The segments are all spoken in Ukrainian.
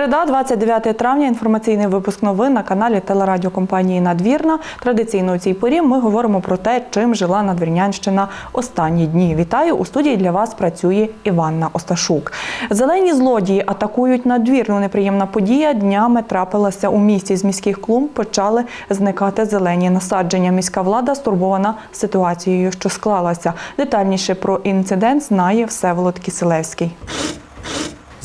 Середа, 29 травня. Інформаційний випуск новин на каналі телерадіокомпанії Надвірна. Традиційно у цій порі ми говоримо про те, чим жила Надвірнянщина останні дні. Вітаю у студії для вас працює Іванна Осташук. Зелені злодії атакують надвірну. Неприємна подія днями трапилася у місті. З міських клумб почали зникати зелені насадження. Міська влада стурбована ситуацією, що склалася. Детальніше про інцидент знає Всеволод Киселевський.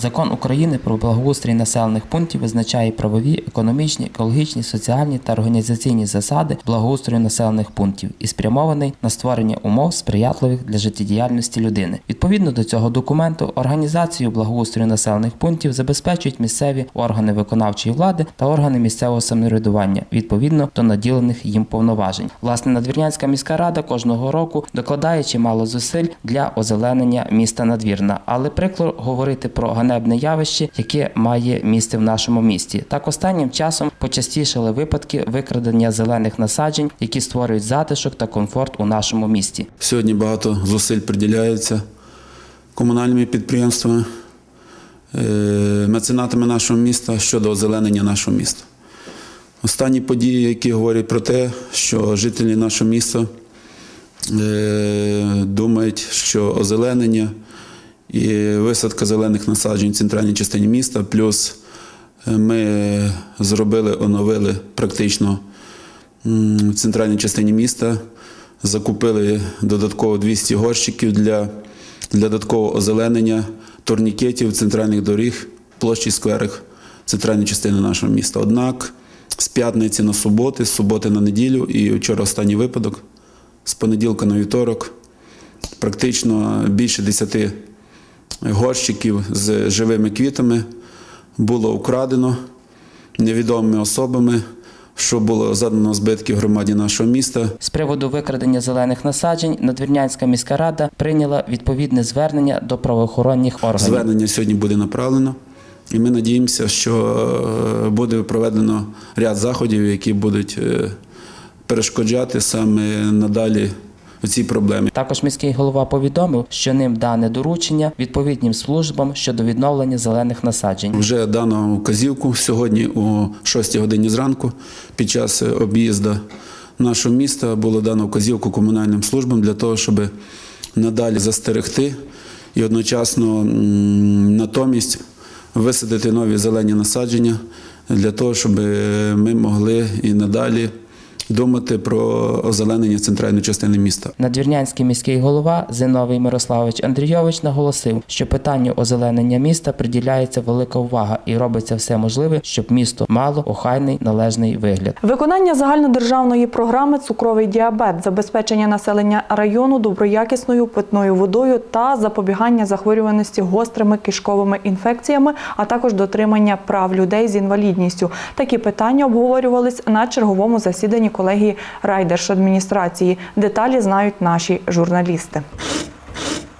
Закон України про благоустрій населених пунктів визначає правові, економічні, екологічні, соціальні та організаційні засади благоустрою населених пунктів і спрямований на створення умов сприятливих для життєдіяльності людини. Відповідно до цього документу, організацію благоустрою населених пунктів забезпечують місцеві органи виконавчої влади та органи місцевого самоврядування відповідно до наділених їм повноважень. Власне, Надвірнянська міська рада кожного року докладає чимало зусиль для озеленення міста Надвірна, але прикро говорити про ганебне явище, яке має місце в нашому місті. Так останнім часом почастішали випадки викрадення зелених насаджень, які створюють затишок та комфорт у нашому місті. Сьогодні багато зусиль приділяється комунальними підприємствами, е, меценатами нашого міста щодо озеленення нашого міста. Останні події, які говорять про те, що жителі нашого міста е, думають, що озеленення і висадка зелених насаджень в центральній частині міста, плюс е, ми зробили, оновили практично в центральній частині міста, закупили додатково 200 горщиків для, для додаткового озеленення турнікетів центральних доріг, площі скверах центральної частини нашого міста. Однак з п'ятниці на суботи, з суботи на неділю і вчора останній випадок, з понеділка на вівторок, практично більше 10 горщиків з живими квітами було украдено невідомими особами, що було задано збитків громаді нашого міста. З приводу викрадення зелених насаджень Надвірнянська міська рада прийняла відповідне звернення до правоохоронних органів. Звернення сьогодні буде направлено, і ми надіємося, що е, буде проведено ряд заходів, які будуть е, перешкоджати саме надалі цій проблемі. Також міський голова повідомив, що ним дане доручення відповідним службам щодо відновлення зелених насаджень. Вже дано вказівку сьогодні о 6 годині зранку під час об'їзду нашого міста було дано вказівку комунальним службам для того, щоб надалі застерегти і одночасно натомість висадити нові зелені насадження для того, щоб ми могли і надалі думати про озеленення центральної частини міста. Надвірнянський міський голова Зиновій Мирославович Андрійович наголосив, що питанню озеленення міста приділяється велика увага і робиться все можливе, щоб місто мало охайний належний вигляд. Виконання загальнодержавної програми Цукровий діабет, забезпечення населення району доброякісною питною водою та запобігання захворюваності гострими кишковими інфекціями, а також дотримання прав людей з інвалідністю. Такі питання обговорювались на черговому засіданні колегії райдержадміністрації. Деталі знають наші журналісти.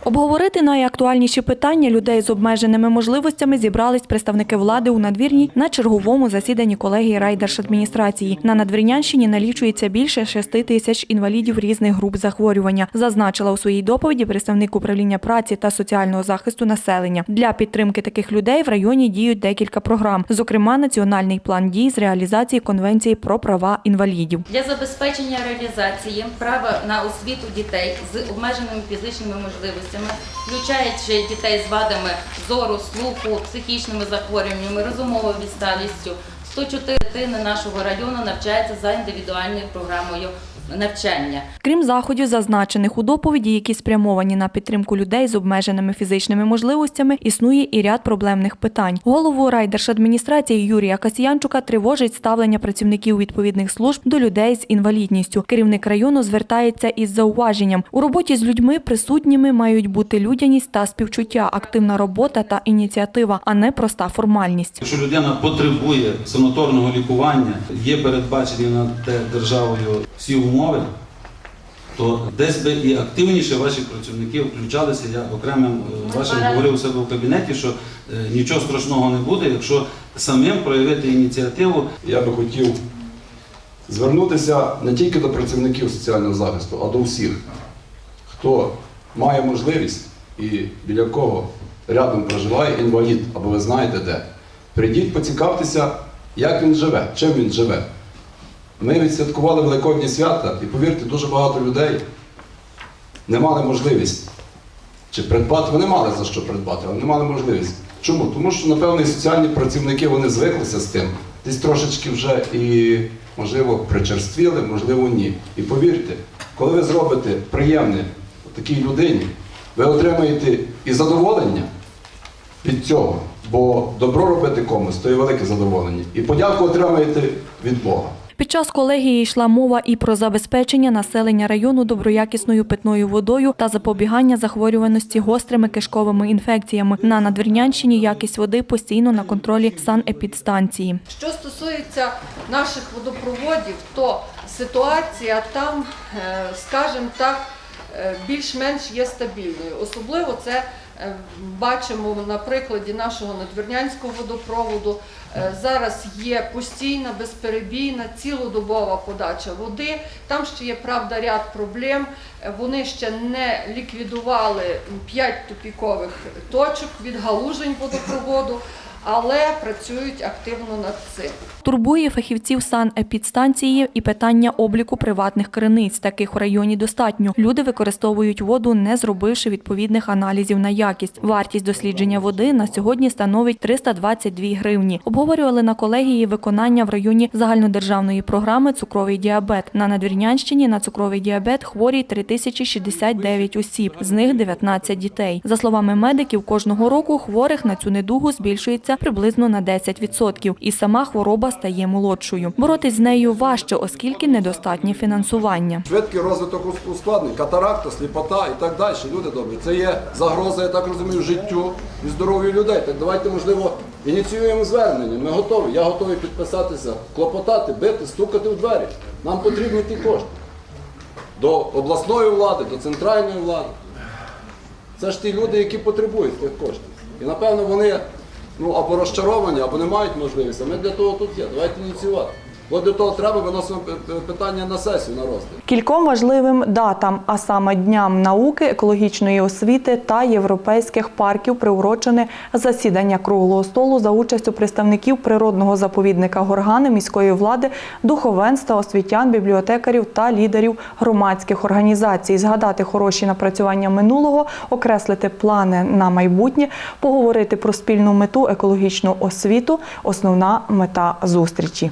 Обговорити найактуальніші питання людей з обмеженими можливостями зібрались представники влади у надвірній на черговому засіданні колегії райдержадміністрації. На надвірнянщині налічується більше 6 тисяч інвалідів різних груп захворювання, зазначила у своїй доповіді представник управління праці та соціального захисту населення. Для підтримки таких людей в районі діють декілька програм, зокрема національний план дій з реалізації конвенції про права інвалідів. Для забезпечення реалізації права на освіту дітей з обмеженими фізичними можливостями, включаючи дітей з вадами зору, слуху, психічними захворюваннями, розумовою відсталістю, 104 дитини нашого району навчаються за індивідуальною програмою навчання. Крім заходів, зазначених у доповіді, які спрямовані на підтримку людей з обмеженими фізичними можливостями, існує і ряд проблемних питань. Голову райдержадміністрації Юрія Касіянчука тривожить ставлення працівників відповідних служб до людей з інвалідністю. Керівник району звертається із зауваженням. У роботі з людьми присутніми мають бути людяність та співчуття, активна робота та ініціатива, а не проста формальність. Якщо людина потребує санаторного лікування, є передбачені на те державою всі умови, то десь би і активніше ваші працівники включалися. Я окремим е, вашим говорив у себе в кабінеті, що е, нічого страшного не буде, якщо самим проявити ініціативу. Я би хотів звернутися не тільки до працівників соціального захисту, а до всіх, хто має можливість і біля кого рядом проживає інвалід, або ви знаєте де. Прийдіть, поцікавтеся, як він живе, чим він живе. Ми відсвяткували Великодні свята, і повірте, дуже багато людей не мали можливість. Чи придбати, вони мали за що придбати, але не мали можливість. Чому? Тому що, напевно, і соціальні працівники вони звиклися з тим. Десь трошечки вже і, можливо, причерствіли, можливо, ні. І повірте, коли ви зробите приємне такій людині, ви отримаєте і задоволення від цього. Бо добро робити комусь то є велике задоволення. І подяку отримаєте від Бога. Під час колегії йшла мова і про забезпечення населення району доброякісною питною водою та запобігання захворюваності гострими кишковими інфекціями. На Надвірнянщині якість води постійно на контролі санепідстанції. Що стосується наших водопроводів, то ситуація там, е, скажімо так, е, більш-менш є стабільною. Особливо це бачимо на прикладі нашого надвірнянського водопроводу. Е, Зараз є постійна, безперебійна, цілодобова подача води. Там ще є, правда, ряд проблем. Е, Вони ще не ліквідували 5 тупікових точок від галужень водопроводу, але працюють активно над цим. Турбує фахівців санепідстанції і питання обліку приватних криниць. Таких у районі достатньо. Люди використовують воду, не зробивши відповідних аналізів на якість. Вартість дослідження води на сьогодні становить 322 гривні. Обговорювали на колегії виконання в районі загальнодержавної програми Цукровий діабет. На Надвірнянщині на цукровий діабет хворі 3069 осіб, з них 19 дітей. За словами медиків, кожного року хворих на цю недугу збільшується приблизно на 10%, і сама хвороба стає молодшою. Боротись з нею важче, оскільки недостатнє фінансування. Швидкий розвиток ус- ускладнень, катаракта, сліпота і так далі. Люди добрі. Це є загроза, я так розумію, життю і здоров'ю людей. Так давайте, можливо, ініціюємо звернення. Ми готові. Я готовий підписатися, клопотати, бити, стукати в двері. Нам потрібні ті кошти. До обласної влади, до центральної влади. Це ж ті люди, які потребують тих коштів. І напевно вони ну, або розчаровані, або не мають можливості. Ми для того тут є. Давайте ініціювати. От для того треба виносимо питання на сесію на розгляд. Кільком важливим датам, а саме дням науки, екологічної освіти та європейських парків, приурочене засідання круглого столу за участю представників природного заповідника Горгани, міської влади, духовенства, освітян, бібліотекарів та лідерів громадських організацій. Згадати хороші напрацювання минулого, окреслити плани на майбутнє, поговорити про спільну мету екологічну освіту основна мета зустрічі.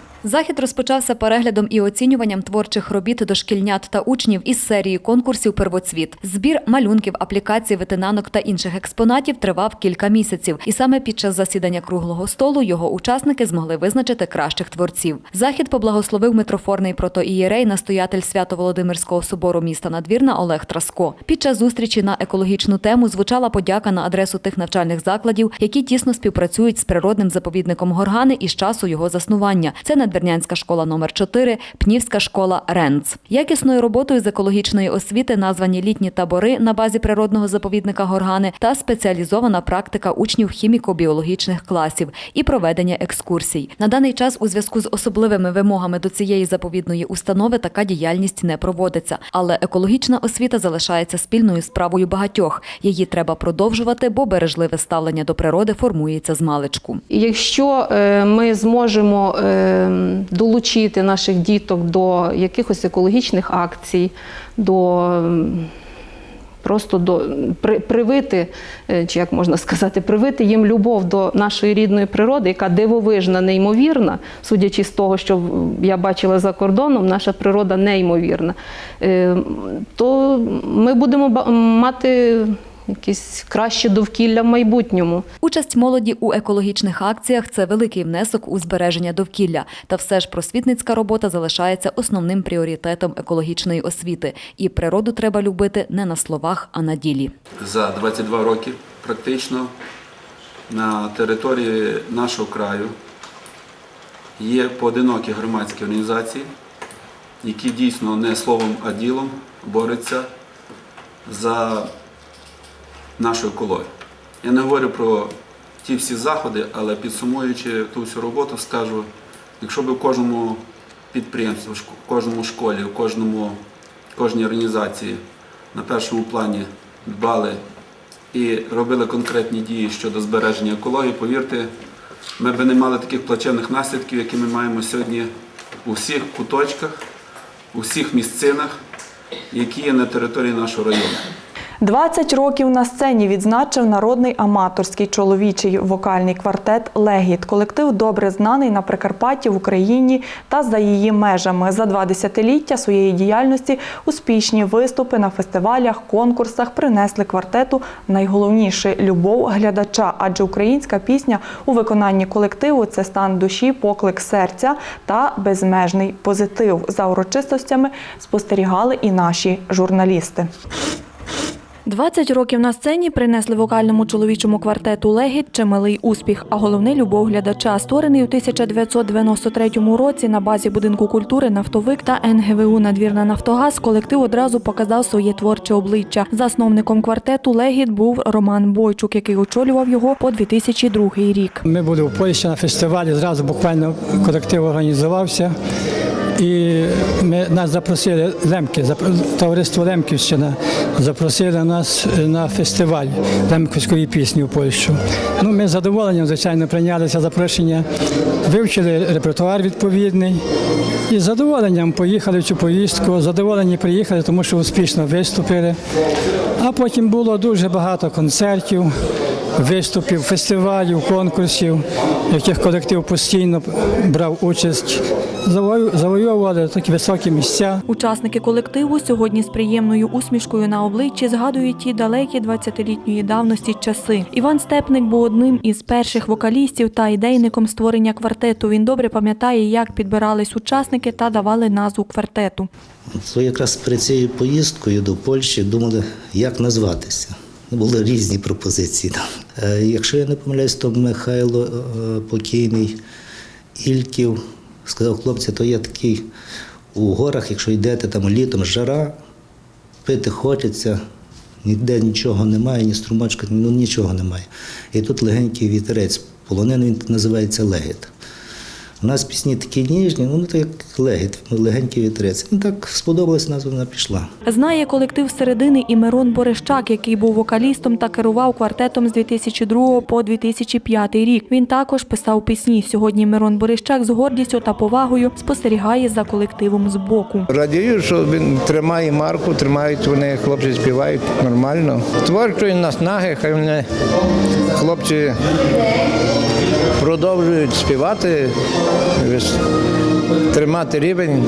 Захід розпочався переглядом і оцінюванням творчих робіт дошкільнят та учнів із серії конкурсів Первоцвіт. Збір малюнків, аплікацій, витинанок та інших експонатів тривав кілька місяців, і саме під час засідання круглого столу його учасники змогли визначити кращих творців. Захід поблагословив митрофорний протоієрей, настоятель Свято-Володимирського собору міста Надвірна Олег Траско. Під час зустрічі на екологічну тему звучала подяка на адресу тих навчальних закладів, які тісно співпрацюють з природним заповідником Горгани із часу його заснування. Це Надвірнянська школа номер 4 Пнівська школа РЕНЦ. Якісною роботою з екологічної освіти названі літні табори на базі природного заповідника Горгани та спеціалізована практика учнів хіміко-біологічних класів і проведення екскурсій. На даний час у зв'язку з особливими вимогами до цієї заповідної установи така діяльність не проводиться, але екологічна освіта залишається спільною справою багатьох. Її треба продовжувати, бо бережливе ставлення до природи формується з маличку. Якщо е, ми зможемо е, долучити наших діток до якихось екологічних акцій, до просто до при, привити, е, чи як можна сказати, привити їм любов до нашої рідної природи, яка дивовижна, неймовірна, судячи з того, що я бачила за кордоном, наша природа неймовірна, е, то ми будемо мати якесь краще довкілля в майбутньому. Участь молоді у екологічних акціях це великий внесок у збереження довкілля. Та все ж просвітницька робота залишається основним пріоритетом екологічної освіти. І природу треба любити не на словах, а на ділі. За 22 роки практично на території нашого краю є поодинокі громадські організації, які дійсно не словом, а ділом борються за нашу екологію. Я не говорю про ті всі заходи, але підсумуючи ту всю роботу, скажу, якщо б у кожному підприємстві, в кожному школі, в кожному, кожній організації на першому плані дбали і робили конкретні дії щодо збереження екології, повірте, ми б не мали таких плачевних наслідків, які ми маємо сьогодні у всіх куточках, у всіх місцинах, які є на території нашого району. 20 років на сцені відзначив народний аматорський чоловічий вокальний квартет Легіт. Колектив добре знаний на Прикарпатті, в Україні та за її межами. За два десятиліття своєї діяльності успішні виступи на фестивалях, конкурсах принесли квартету найголовніше любов глядача, адже українська пісня у виконанні колективу це стан душі, поклик серця та безмежний позитив. За урочистостями спостерігали і наші журналісти. 20 років на сцені принесли вокальному чоловічому квартету Легіт чималий успіх, а головне любов глядача. Створений у 1993 році на базі будинку культури Нафтовик та НГВУ Надвірна Нафтогаз. Колектив одразу показав своє творче обличчя. Засновником квартету Легіт був Роман Бойчук, який очолював його по 2002 рік. Ми були в Польщі на фестивалі, зразу буквально колектив організувався. І ми, нас запросили Лемки, товариство Лемківщина запросили нас на фестиваль лемківської пісні в Польщу. Ну, ми з задоволенням, звичайно, прийняли це запрошення, вивчили репертуар відповідний і з задоволенням поїхали в цю поїздку. Задоволені приїхали, тому що успішно виступили. А потім було дуже багато концертів виступів, фестивалів, конкурсів, в яких колектив постійно брав участь, завою- завойовували такі високі місця. Учасники колективу сьогодні з приємною усмішкою на обличчі згадують ті далекі 20-літньої давності часи. Іван Степник був одним із перших вокалістів та ідейником створення квартету. Він добре пам'ятає, як підбирались учасники та давали назву квартету. То якраз перед цією поїздкою до Польщі думали, як назватися. Були різні пропозиції. Е, Якщо я не помиляюсь, то Михайло е, покійний Ільків сказав, хлопці, то є такий у горах, якщо йдете там літом, жара, пити хочеться, ніде нічого немає, ні струмочка, ну нічого немає. І тут легенький вітерець, полонин він називається легіт. У нас пісні такі ніжні, ну то як легіт, легенький вітерець. Ну так сподобалась назва, вона пішла. Знає колектив середини і Мирон Борищак, який був вокалістом та керував квартетом з 2002 по 2005 рік. Він також писав пісні. Сьогодні Мирон Борищак з гордістю та повагою спостерігає за колективом збоку. Радію, що він тримає марку, тримають вони, хлопці співають нормально. Творчої наснаги, хай вони хлопці продовжують співати, тримати рівень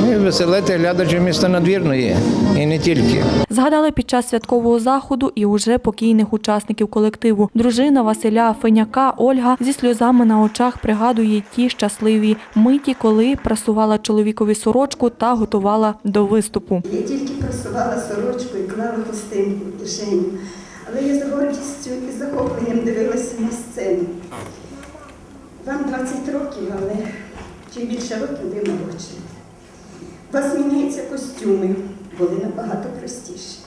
ну, і веселити глядачів міста надвірної. І не тільки. Згадали під час святкового заходу і уже покійних учасників колективу. Дружина Василя Феняка Ольга зі сльозами на очах пригадує ті щасливі миті, коли прасувала чоловікові сорочку та готувала до виступу. Я тільки просувала сорочку і клала хустинку в кишеню. Але я з гордістю і захопленням дивилася на сцену. Вам 20 років, але чим більше років ви молодші. У вас міняються костюми, були набагато простіші.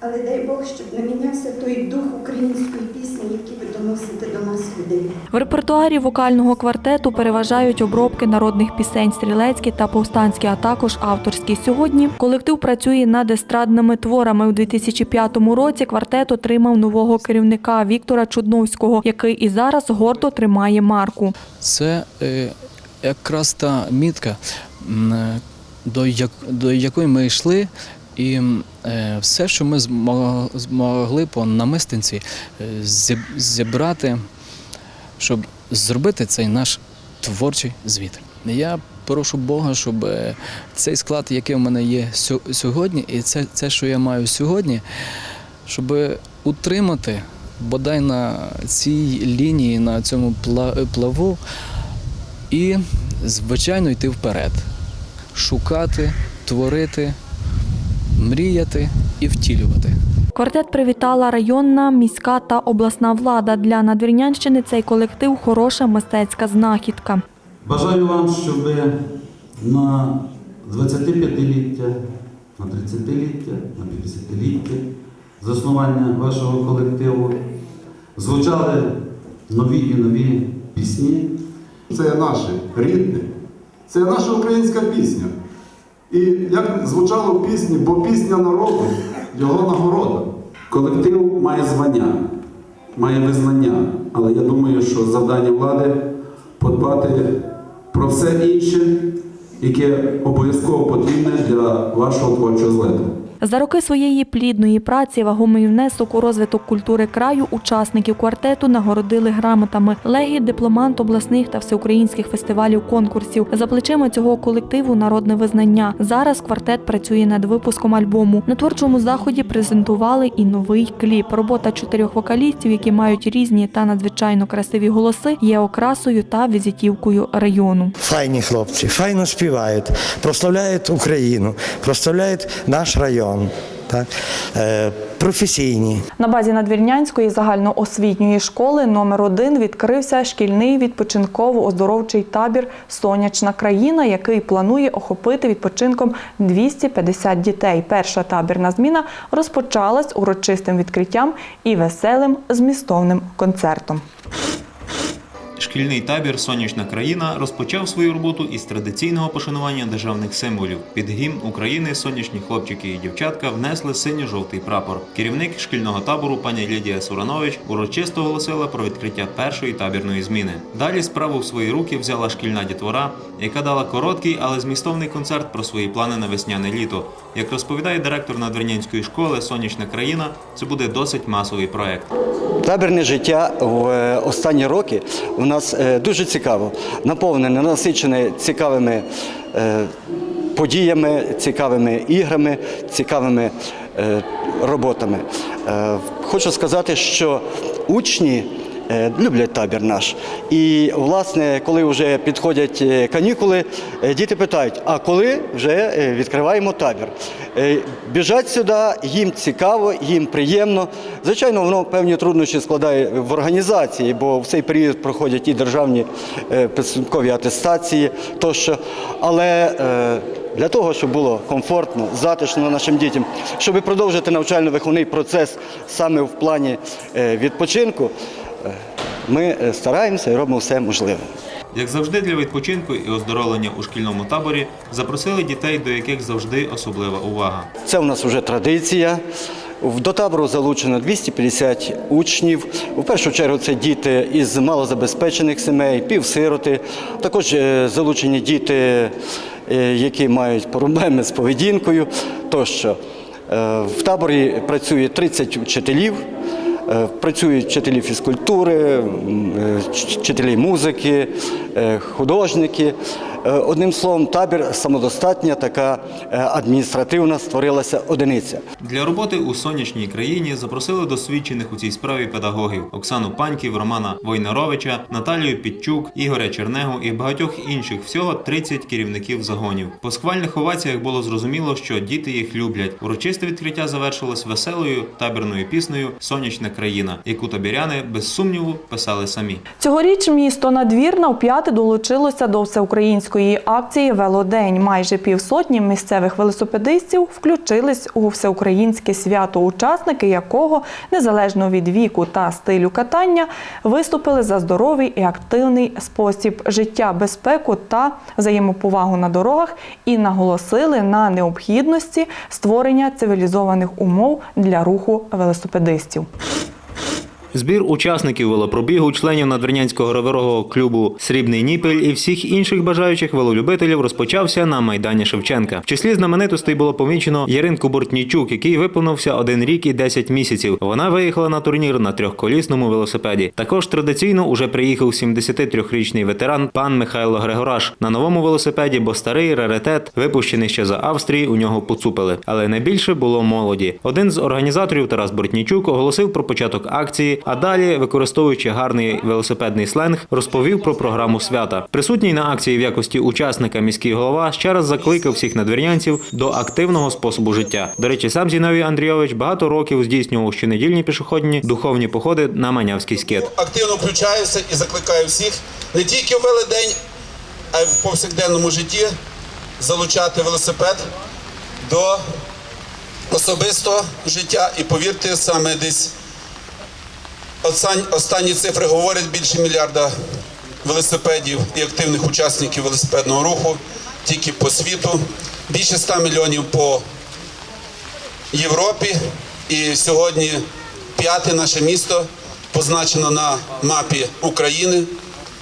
Але дай Бог, щоб не мінявся той дух української пісні, який ви доносите до нас людей. В репертуарі вокального квартету переважають обробки народних пісень стрілецькі та повстанські, а також авторські. Сьогодні колектив працює над естрадними творами. У 2005 році квартет отримав нового керівника Віктора Чудновського, який і зараз гордо тримає марку. Це е, якраз та мітка, е, до, якої ми йшли, і все, що ми змогли по намистинці е, зібрати, щоб зробити цей наш творчий звіт. Я прошу Бога, щоб е, цей склад, який в мене є сьогодні, і це, це, що я маю сьогодні, щоб утримати бодай на цій лінії, на цьому плаву, і, звичайно, йти вперед, шукати, творити, мріяти і втілювати. Квартет привітала районна, міська та обласна влада. Для Надвірнянщини цей колектив хороша мистецька знахідка. Бажаю вам, щоб на 25-ліття, на 30-ліття, на 50-ліття заснування вашого колективу звучали нові і нові пісні. Це наше рідне, це наша українська пісня. І як звучало в пісні, бо пісня народу, його нагорода. Колектив має звання, має визнання, але я думаю, що завдання влади подбати про все інше, яке обов'язково потрібне для вашого творчого злету. За роки своєї плідної праці вагомий внесок у розвиток культури краю учасників квартету нагородили грамотами легії дипломант обласних та всеукраїнських фестивалів конкурсів. За плечима цього колективу народне визнання. Зараз квартет працює над випуском альбому. На творчому заході презентували і новий кліп. Робота чотирьох вокалістів, які мають різні та надзвичайно красиві голоси, є окрасою та візитівкою району. Файні хлопці, файно співають, прославляють Україну, прославляють наш район. Так? Е, професійні. На базі Надвірнянської загальноосвітньої школи номер 1 відкрився шкільний відпочинково-оздоровчий табір Сонячна країна, який планує охопити відпочинком 250 дітей. Перша табірна зміна розпочалась урочистим відкриттям і веселим змістовним концертом. Шкільний табір Сонячна країна розпочав свою роботу із традиційного пошанування державних символів. Під гімн України сонячні хлопчики і дівчатка внесли синьо-жовтий прапор. Керівник шкільного табору пані Лідія Суранович урочисто оголосила про відкриття першої табірної зміни. Далі справу в свої руки взяла шкільна дітвора, яка дала короткий, але змістовний концерт про свої плани на весняне літо. Як розповідає директор Надвірнянської школи Сонячна країна, це буде досить масовий проект. Табірне життя в е, останні роки нас е, дуже цікаво, наповнене, насичене цікавими е, подіями, цікавими іграми, цікавими е, роботами. Хочу сказати, що учні. Е, Люблять табір наш. І, власне, коли вже підходять е, канікули, е, діти питають, а коли вже відкриваємо табір? Біжать сюди, їм цікаво, їм приємно. Звичайно, воно певні труднощі складає в організації, бо в цей період проходять і державні підсумкові атестації тощо. Але для того, щоб було комфортно, затишно нашим дітям, щоб продовжити навчально-виховний процес саме в плані відпочинку, ми е, стараємося і робимо все можливе. Як завжди, для відпочинку і оздоровлення у шкільному таборі запросили дітей, до яких завжди особлива увага. Це у нас вже традиція. До табору залучено 250 учнів. У першу чергу це діти із малозабезпечених сімей, півсироти. Також е, залучені діти, е, які мають проблеми з поведінкою. Тощо в таборі працює 30 вчителів. Е, Працюють вчителі фізкультури, е, вчителі музики, е, художники. Е, Одним словом, табір самодостатня така е, адміністративна створилася одиниця. Для роботи у сонячній країні запросили досвідчених у цій справі педагогів Оксану Паньків, Романа Войнаровича, Наталію Підчук, Ігоря Чернегу і багатьох інших. Всього 30 керівників загонів. По схвальних оваціях було зрозуміло, що діти їх люблять. Урочисте відкриття завершилось веселою табірною піснею Сонячна країна, яку табіряни без сумніву писали самі. Цьогоріч місто Надвірна вп'яте долучилося до всеукраїнської акції Велодень. Майже півсотні місцевих велосипедистів включились у всеукраїнське свято, учасники якого, незалежно від віку та стилю катання, виступили за здоровий і активний спосіб життя, безпеку та взаємоповагу на дорогах і наголосили на необхідності створення цивілізованих умов для руху велосипедистів. Збір учасників велопробігу, членів надвірнянського роверового клубу Срібний Ніпель і всіх інших бажаючих велолюбителів розпочався на майдані Шевченка. В числі знаменитостей було помічено Яринку Бортнічук, який виповнився один рік і 10 місяців. Вона виїхала на турнір на трьохколісному велосипеді. Також традиційно уже приїхав 73-річний ветеран пан Михайло Григораш на новому велосипеді, бо старий раритет, випущений ще за Австрії, у нього поцупили. Але найбільше було молоді. Один з організаторів Тарас Бортнічук оголосив про початок акції, а далі, використовуючи гарний велосипедний сленг, розповів про програму свята. Присутній на акції в якості учасника міський голова ще раз закликав всіх надвірнянців до активного способу життя. До речі, сам Зіновій Андрійович багато років здійснював щонедільні пішохідні духовні походи на Манявський скит. активно включаюся і закликаю всіх не тільки в велидень, а й в повсякденному житті залучати велосипед до особистого життя. І повірте, саме десь останні цифри говорять більше мільярда велосипедів і активних учасників велосипедного руху тільки по світу, більше 100 мільйонів по Європі. І сьогодні п'яте наше місто позначено на мапі України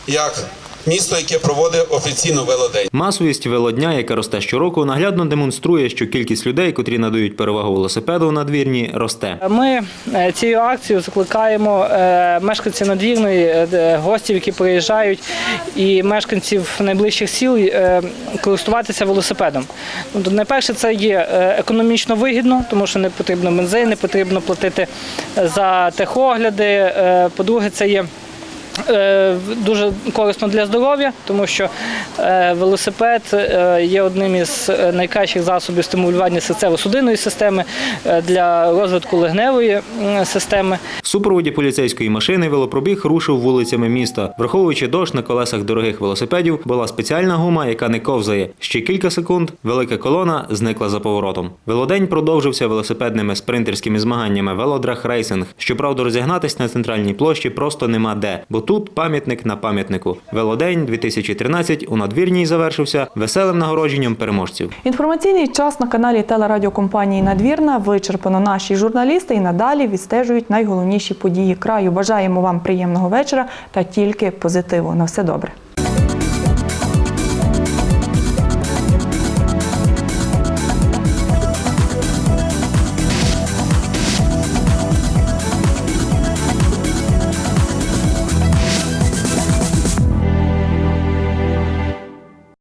як місто, яке проводить офіційно велодень. Масовість велодня, яка росте щороку, наглядно демонструє, що кількість людей, котрі надають перевагу велосипеду у надвірні, росте. Ми е, цією акцією закликаємо е, мешканців надвірної, е, гостів, які приїжджають, і мешканців найближчих сіл користуватися велосипедом. Тобто, найперше, це є економічно вигідно, тому що не потрібно бензин, не потрібно платити за техогляди. По-друге, це є дуже корисно для здоров'я, тому що е, велосипед е, є одним із е, найкращих засобів стимулювання серцево-судинної системи е, для розвитку легневої системи. В супроводі поліцейської машини велопробіг рушив вулицями міста. Враховуючи дощ на колесах дорогих велосипедів, була спеціальна гума, яка не ковзає. Ще кілька секунд велика колона зникла за поворотом. Велодень продовжився велосипедними спринтерськими змаганнями Велодраг Рейсинг. Щоправда, розігнатись на центральній площі просто нема де, бо тут пам'ятник на пам'ятнику. Велодень 2013 у надвірній завершився веселим нагородженням переможців. Інформаційний час на каналі телерадіокомпанії Надвірна вичерпано. Наші журналісти і надалі відстежують найголовніші події краю. Бажаємо вам приємного вечора та тільки позитиву. На все добре.